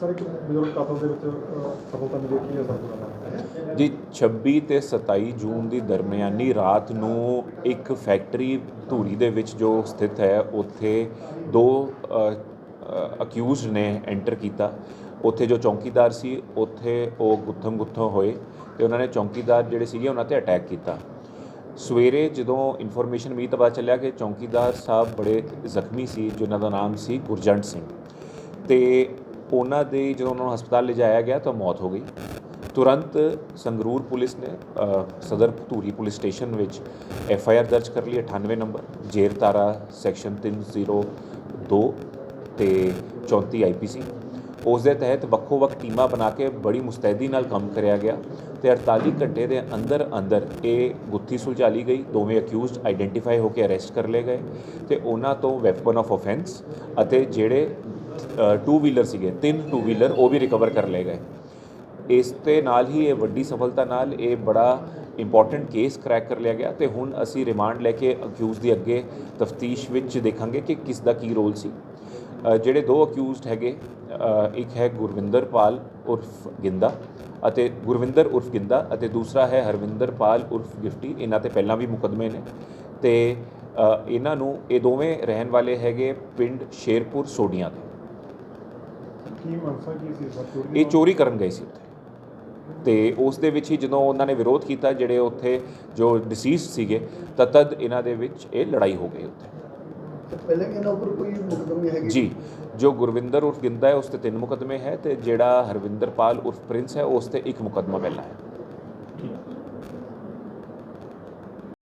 Sir ਇੱਕ ਬਜ਼ੁਰਗ ਕਤਲ ਦੇ ਵਿੱਚ ਸਫਲਤਾ ਮਿਲੀ ਕੀ ਹੈ ਸਰ ਜੀ 26 ਤੇ 27 ਜੂਨ ਦੀ ਦਰਮਿਆਨੀ ਰਾਤ ਨੂੰ ਇੱਕ ਫੈਕਟਰੀ ਧੂਰੀ ਦੇ ਵਿੱਚ ਜੋ ਸਥਿਤ ਹੈ, ਉੱਥੇ ਦੋ ਅਕਿਊਜ਼ਡ ਨੇ ਐਂਟਰ ਕੀਤਾ। ਉੱਥੇ ਜੋ ਚੌਕੀਦਾਰ ਸੀ, ਉੱਥੇ ਉਹ ਗੁੱਥਮ ਗੁੱਥਮ ਹੋਏ ਤੇ ਉਹਨਾਂ ਨੇ ਚੌਕੀਦਾਰ ਜਿਹੜੇ ਸੀਗੇ, ਉਹਨਾਂ ਤੇ ਅਟੈਕ ਕੀਤਾ। ਸਵੇਰੇ ਜਦੋਂ ਇਨਫੋਰਮੇਸ਼ਨ ਮਿਲੀ ਤਾਂ ਪਤਾ ਚੱਲਿਆ ਕਿ ਚੌਕੀਦਾਰ ਸਾਹਿਬ ਬੜੇ ਜ਼ਖਮੀ ਸੀ, ਜਿਨ੍ਹਾਂ ਦਾ ਨਾਮ ਸੀ ਗੁਰਜੰਟ ਸਿੰਘ। ਤੇ ਉਹਨਾਂ ਦੀ ਜਦੋਂ ਉਹਨਾਂ ਨੂੰ ਹਸਪਤਾਲ ਲਿਜਾਇਆ ਗਿਆ ਤਾਂ ਮੌਤ ਹੋ ਗਈ। ਤੁਰੰਤ ਸੰਗਰੂਰ ਪੁਲਿਸ ਨੇ Sadar Dhuri police station F I R R ਦਰਜ ਕਰ ਲਈ 98 ਨੰਬਰ, ਜੇਰ ਤਾਰਾ, ਸੈਕਸ਼ਨ 302 ਤੇ 34 ਆਈਪੀਸੀ ਉਸ ਦੇ ਤਹਿਤ ਵੱਖੋ ਵੱਖ ਟੀਮਾਂ ਬਣਾ ਕੇ ਬੜੀ ਮੁਸਤੈਦੀ ਨਾਲ ਕੰਮ ਕਰਿਆ ਗਿਆ ਤੇ 48 ਘੰਟੇ ਦੇ ਅੰਦਰ ਅੰਦਰ ਇਹ ਗੁੱਥੀ ਸੁਲਝਾ ਲਈ ਗਈ। ਦੋਵੇਂ ਅਕਿਊਜ਼ਡ ਆਈਡੈਂਟੀਫਾਈ ਹੋ ਕੇ ਅਰੈਸਟ ਕਰ ਲਏ ਗਏ ਤੇ ਉਹਨਾਂ ਤੋਂ ਵੈਪਨ ਆਫ ਆਫੈਂਸ ਅਤੇ ਜਿਹੜੇ ਟੂ ਵੀਲਰ ਸੀਗੇ, ਤਿੰਨ ਟੂ ਵੀਲਰ ਉਹ ਵੀ ਰਿਕਵਰ ਕਰ ਲਏ ਗਏ। ਇਸ ਤੇ ਨਾਲ ਹੀ ਇਹ ਵੱਡੀ ਸਫਲਤਾ ਨਾਲ ਇਹ ਬੜਾ ਇੰਪੋਰਟੈਂਟ ਕੇਸ ਕ੍ਰੈਕ ਕਰ ਲਿਆ ਗਿਆ ਤੇ ਹੁਣ ਅਸੀਂ ਰਿਮਾਂਡ ਲੈ ਕੇ ਅਕਿਊਜ਼ ਦੀ ਅੱਗੇ ਤਫਤੀਸ਼ ਵਿੱਚ ਦੇਖਾਂਗੇ ਕਿ ਕਿਸ ਦਾ ਕੀ ਰੋਲ ਸੀ। ਜਿਹੜੇ ਦੋ ਅਕਿਊਜ਼ਡ ਹੈਗੇ ਇੱਕ ਹੈ ਗੁਰਵਿੰਦਰ ਪਾਲ ਉਰਫ ਗਿੰਦਾ ਅਤੇ ਗੁਰਵਿੰਦਰ ਉਰਫ ਗਿੰਦਾ ਅਤੇ ਦੂਸਰਾ ਹੈ ਹਰਵਿੰਦਰ ਪਾਲ ਉਰਫ ਗਿਫਟੀ, ਇਹਨਾਂ ਤੇ ਪਹਿਲਾਂ ਵੀ ਮੁਕੱਦਮੇ ਨੇ। ਤੇ ਇਹਨਾਂ ਨੂੰ ਇਹ ਦੋਵੇਂ ਰਹਿਣ ਵਾਲੇ ਹੈਗੇ ਪਿੰਡ ਸ਼ੇਰਪੁਰ ਸੋਡੀਆਂ ਦੇ ਕੀ ਮਨਸਾ ਕੀ ਸੀ ਸਰ ਚੋਰੀ ਦੀ ਇਹ ਚੋਰੀ ਕਰਨ ਗਏ ਸੀ ਉੱਥੇ। ਤੇ ਉਸ ਦੇ ਵਿੱਚ ਹੀ ਜਦੋਂ ਉਹਨਾਂ ਨੇ ਵਿਰੋਧ ਕੀਤਾ ਜਿਹੜੇ ਉੱਥੇ ਜੋ ਡਿਸੀਜ਼ ਸੀਗੇ ਤਾਂ ਤਦ ਇਹਨਾਂ ਦੇ ਵਿੱਚ ਇਹ ਲੜਾਈ ਹੋ ਗਈ ਉੱਥੇ। ਪਹਿਲਾਂ ਵੀ ਇਹਨਾਂ ਉੱਪਰ ਕੋਈ ਮੁਕਦਮੇ ਹੈਗੇ? ਜੀ ਜੋ ਗੁਰਵਿੰਦਰ ਉਰਫ ਗਿੰਦਾ ਹੈ ਉਸ ਤੇ ਤਿੰਨ ਮੁਕੱਦਮੇ ਹੈ ਤੇ ਜਿਹੜਾ ਹਰਵਿੰਦਰ ਪਾਲ ਉਰਫ ਪ੍ਰਿੰਸ ਹੈ ਉਸ ਤੇ ਇੱਕ ਮੁਕੱਦਮਾ ਪਹਿਲਾਂ ਹੈ।